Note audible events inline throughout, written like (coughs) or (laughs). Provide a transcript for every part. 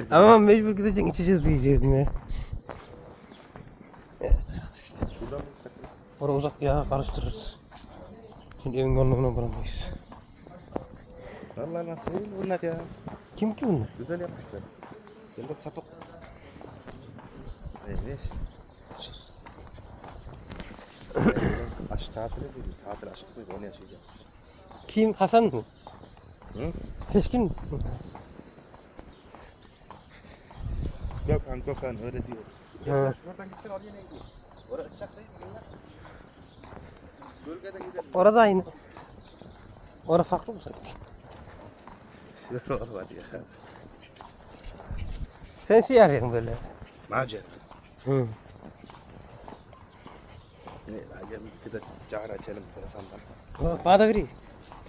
içer. Ama mecbur gideceksin içeceğiz yiyeceğiz mi? Buradan mı? Orada uzak ya karıştırırız. Şimdi evin konumuna bulamayız. Vallahi nasıl bunlar ya. Kim ki bunlar? Güzel yapmışlar. Gel bak sapık. Evet. Sus. (coughs) Aşk tatili değil. Tatil aşkı değil. Onu yaşayacağım. Kim? Hasan mı? Hı? Seçkin mi? Gökhan Gökhan öyle diyor. Ha. Şuradan gitsin oraya ne gidiyor? Oraya uçak değil mi? Bölgede gidelim. Orada aynı. Orada farklı mı sanki? Şurada var ya. Sen şey arıyorsun böyle. Macera. Hı. Ne la gel bir de cağır açalım insanlar. Bana da vereyim.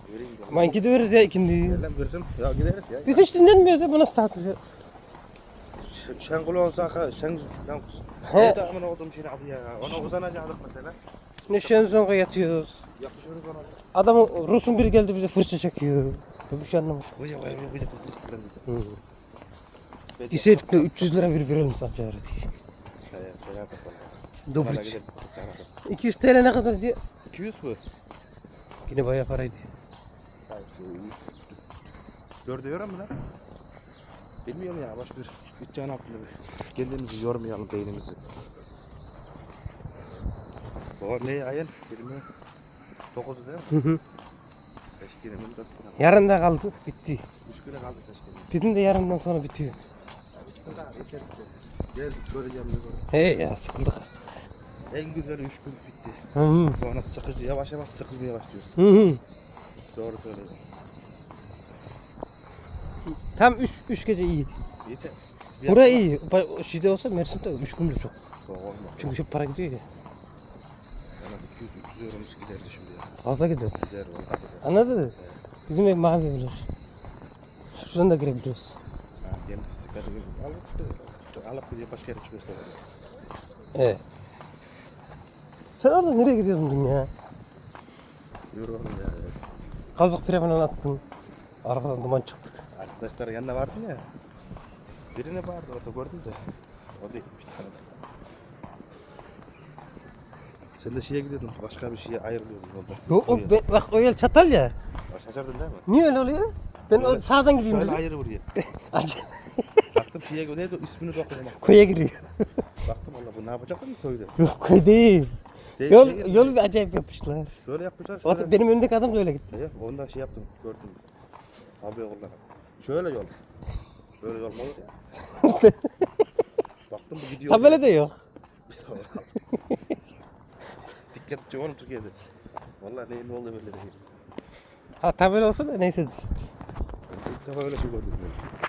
Gidelim. Aman gidiyoruz ya ikindi. Lan görürüm. Ya gideriz ya. Biz hiç dinlenmiyoruz ya bu nasıl tatil ya? Ş- Şen kulu olsa ka şen lan He. Ne de amına olduğum şeyini al ya. Ona uzanacaktık mesela. Ne şenzonga yatıyoruz. Yapışıyoruz ona. Adam Rus'un biri geldi bize fırça çekiyor. Ben bir şey anlamadım. İsteydik de 300 lira bir verelim sana diye. Evet, söyler bakalım. Bana Dobruç. gidelim. Cağır 200 TL ne kadar diye. 200 mü? Yine bayağı paraydı. Dörde euro mu lan? Bilmiyorum ya baş bir bütçenin altında bir. Kendimizi yormayalım beynimizi. Bu ne ayın? 20 9'u değil mi? Hı hı. Seçkinim 4 güne. Yarın da kaldı. Bitti. 3 güne kaldı seçkinim. Bizim de yarından sonra bitiyor. Gel göreceğim ne göreceğim. He ya sıkıldık artık. En güzeli 3 gün bitti. Hı hı. Sonra sıkıcı yavaş yavaş sıkılmaya başlıyoruz. Hı hı. Doğru söylüyorsun. Tam 3 3 gece iyi. Yeter. Bura iyi. Ba- şeyde olsa Mersin'de 3 gün çok. Olmaz. Çünkü çok para gidiyor ya. Yani 200 300 euromuz giderdi şimdi ya. Fazla gidiyor. Gider gider. Anladın mı? Bizim ev mavi evler. Şuradan da girebiliyoruz. Ha, gelmiş sigara gibi. Alıp işte. Alıp gidiyor başka yere çıkıyorsa. Evet. Sen orada nereye gidiyordun dün ya? Oğlum ya. Kazık fire falan attın. Arkadan duman çıktı. Arkadaşlar yanında vardı ya. Birine vardı orada gördüm de. O değil bir tane de. Sen de şeye gidiyordun, başka bir şeye ayrılıyordun yolda. Yok o, Oraya. be- bak o yol çatal ya. Şaşırdın değil mi? Niye öyle oluyor? Ben o sağdan gideyim Şöyle dedim. ayrı buraya. (laughs) Baktım şeye neydi o ismini de okuyamam. Koya giriyor. Baktım valla bu ne yapacak mı köyde? Yok koy değil. Değil, Yol, şey- yol bir acayip yapmışlar. Şöyle yapmışlar O, şöyle. benim önümdeki adam da öyle gitti. Ya, ondan şey yaptım gördüm. Abi yollar. Şöyle yol. Böyle yol mu olur ya? (laughs) Baktım bu gidiyor. Tabela da yok. (laughs) Dikkat edeceğim oğlum Türkiye'de. Vallahi neyin ne oldu böyle değil. Ha tabela olsa da neyse desin. İlk defa öyle şey gördüm. ben.